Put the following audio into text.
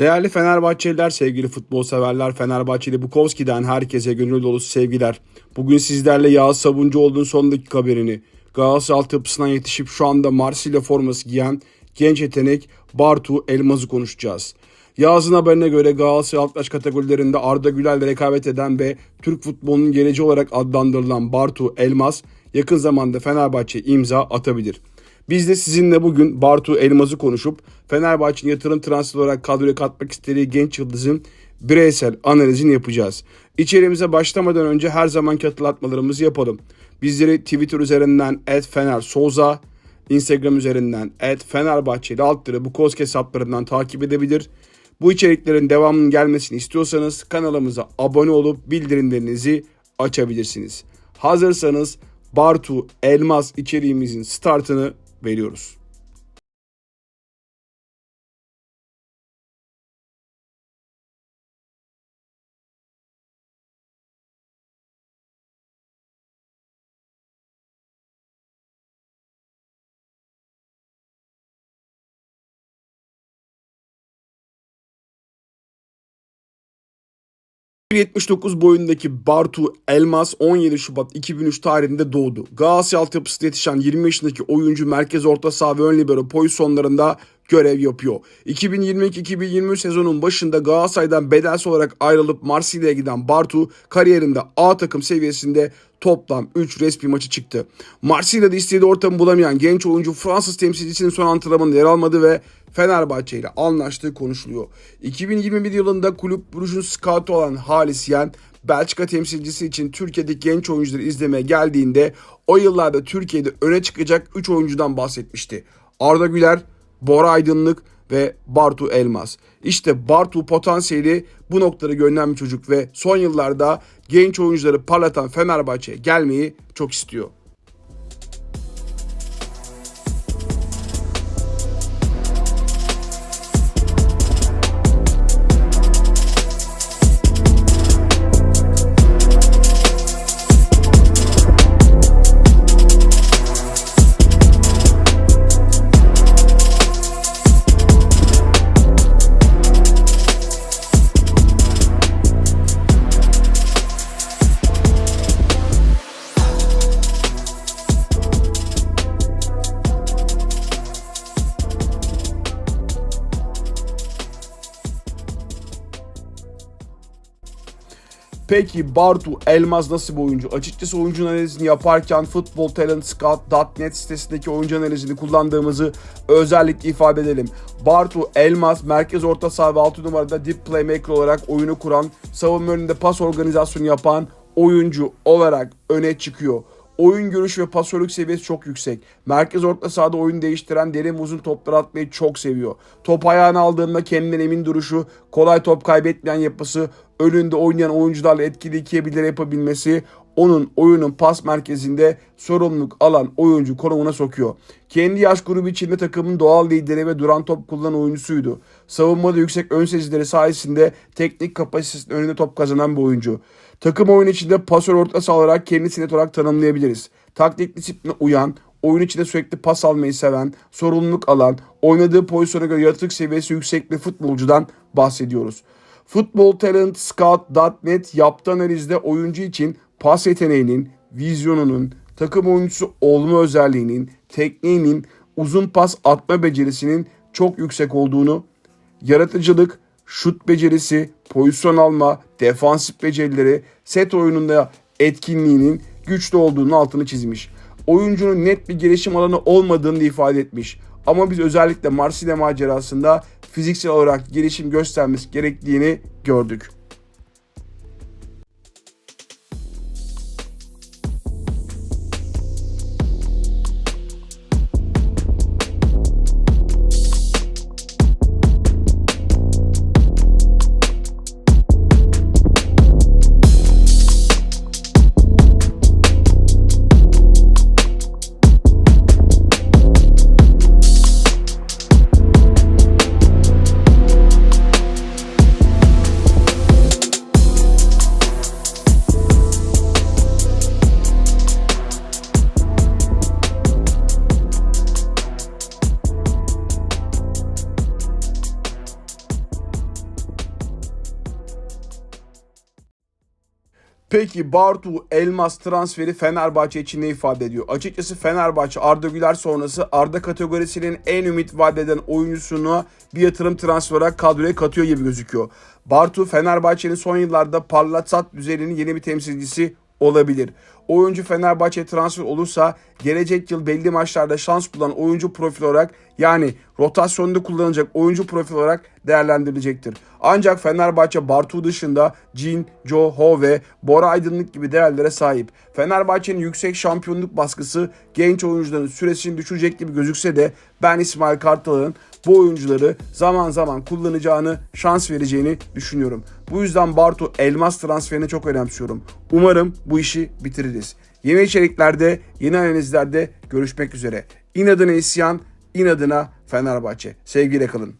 Değerli Fenerbahçeliler, sevgili futbol severler, Fenerbahçeli Bukowski'den herkese gönül dolusu sevgiler. Bugün sizlerle Yağız Sabuncuoğlu'nun son dakika haberini, Galatasaray altyapısından yetişip şu anda Marsilya forması giyen genç yetenek Bartu Elmaz'ı konuşacağız. Yağız'ın haberine göre Galatasaray alt yaş kategorilerinde Arda Güler'le rekabet eden ve Türk futbolunun geleceği olarak adlandırılan Bartu Elmaz yakın zamanda Fenerbahçe imza atabilir. Biz de sizinle bugün Bartu Elmaz'ı konuşup Fenerbahçe'nin yatırım transfer olarak kadroya katmak istediği genç yıldızın bireysel analizini yapacağız. İçerimize başlamadan önce her zamanki hatırlatmalarımızı yapalım. Bizleri Twitter üzerinden @fenersoza, Instagram üzerinden @fenerbahçeli altları bu koz hesaplarından takip edebilir. Bu içeriklerin devamının gelmesini istiyorsanız kanalımıza abone olup bildirimlerinizi açabilirsiniz. Hazırsanız Bartu Elmas içeriğimizin startını veriyoruz. ...1.79 boyundaki Bartu Elmas 17 Şubat 2003 tarihinde doğdu. Galatasaray altyapısında yetişen 20 yaşındaki oyuncu merkez orta saha ve ön libero pozisyonlarında görev yapıyor. 2022-2023 sezonun başında Galatasaray'dan bedelsiz olarak ayrılıp Marsilya'ya giden Bartu kariyerinde A takım seviyesinde toplam 3 resmi maçı çıktı. Marsilya'da istediği ortamı bulamayan genç oyuncu Fransız temsilcisinin son antrenmanında yer almadı ve Fenerbahçe ile anlaştığı konuşuluyor. 2021 yılında kulüp Brugge'un scout'u olan Halis Yen, Belçika temsilcisi için Türkiye'deki genç oyuncuları izlemeye geldiğinde o yıllarda Türkiye'de öne çıkacak 3 oyuncudan bahsetmişti. Arda Güler, Bora Aydınlık ve Bartu Elmas. İşte Bartu potansiyeli bu noktada görünen bir çocuk ve son yıllarda genç oyuncuları parlatan Fenerbahçe'ye gelmeyi çok istiyor. Peki Bartu Elmaz nasıl bir oyuncu? Açıkçası oyuncu analizini yaparken Football Talent Scout.net sitesindeki oyuncu analizini kullandığımızı özellikle ifade edelim. Bartu Elmaz merkez orta saha ve 6 numarada deep playmaker olarak oyunu kuran, savunma önünde pas organizasyonu yapan oyuncu olarak öne çıkıyor. Oyun görüşü ve pasörlük seviyesi çok yüksek. Merkez orta sahada oyun değiştiren derin uzun toplar atmayı çok seviyor. Top ayağına aldığında kendinden emin duruşu, kolay top kaybetmeyen yapısı, önünde oynayan oyuncularla etkili ikiye yapabilmesi onun oyunun pas merkezinde sorumluluk alan oyuncu konumuna sokuyor. Kendi yaş grubu içinde takımın doğal lideri ve duran top kullanan oyuncusuydu. Savunmada yüksek ön sezileri sayesinde teknik kapasitesinin önünde top kazanan bir oyuncu. Takım oyunu içinde pasör orta saha olarak kendisini net olarak tanımlayabiliriz. Taktik disipline uyan, oyun içinde sürekli pas almayı seven, sorumluluk alan, oynadığı pozisyona göre yaratıcılık seviyesi yüksek bir futbolcudan bahsediyoruz. Futbol Talent Scout.net yaptığı analizde oyuncu için pas yeteneğinin, vizyonunun, takım oyuncusu olma özelliğinin, tekniğinin, uzun pas atma becerisinin çok yüksek olduğunu, yaratıcılık, şut becerisi, pozisyon alma, defansif becerileri, set oyununda etkinliğinin güçlü olduğunu altını çizmiş. Oyuncunun net bir gelişim alanı olmadığını ifade etmiş. Ama biz özellikle Marsilya macerasında fiziksel olarak gelişim göstermesi gerektiğini gördük. Peki Bartu Elmas transferi Fenerbahçe için ne ifade ediyor? Açıkçası Fenerbahçe Arda Güler sonrası Arda kategorisinin en ümit vadeden oyuncusunu bir yatırım transfer olarak kadroya katıyor gibi gözüküyor. Bartu Fenerbahçe'nin son yıllarda parlatsat düzeninin yeni bir temsilcisi olabilir. Oyuncu Fenerbahçe transfer olursa gelecek yıl belli maçlarda şans bulan oyuncu profil olarak yani rotasyonda kullanılacak oyuncu profil olarak değerlendirilecektir. Ancak Fenerbahçe Bartu dışında Jin, Jo, Ho ve Bora Aydınlık gibi değerlere sahip. Fenerbahçe'nin yüksek şampiyonluk baskısı genç oyuncuların süresini düşürecek gibi gözükse de ben İsmail Kartal'ın bu oyuncuları zaman zaman kullanacağını, şans vereceğini düşünüyorum. Bu yüzden Bartu Elmas transferini çok önemsiyorum. Umarım bu işi bitiririz. Yeni içeriklerde, yeni analizlerde görüşmek üzere. İnadına isyan, inadına Fenerbahçe. Sevgiyle kalın.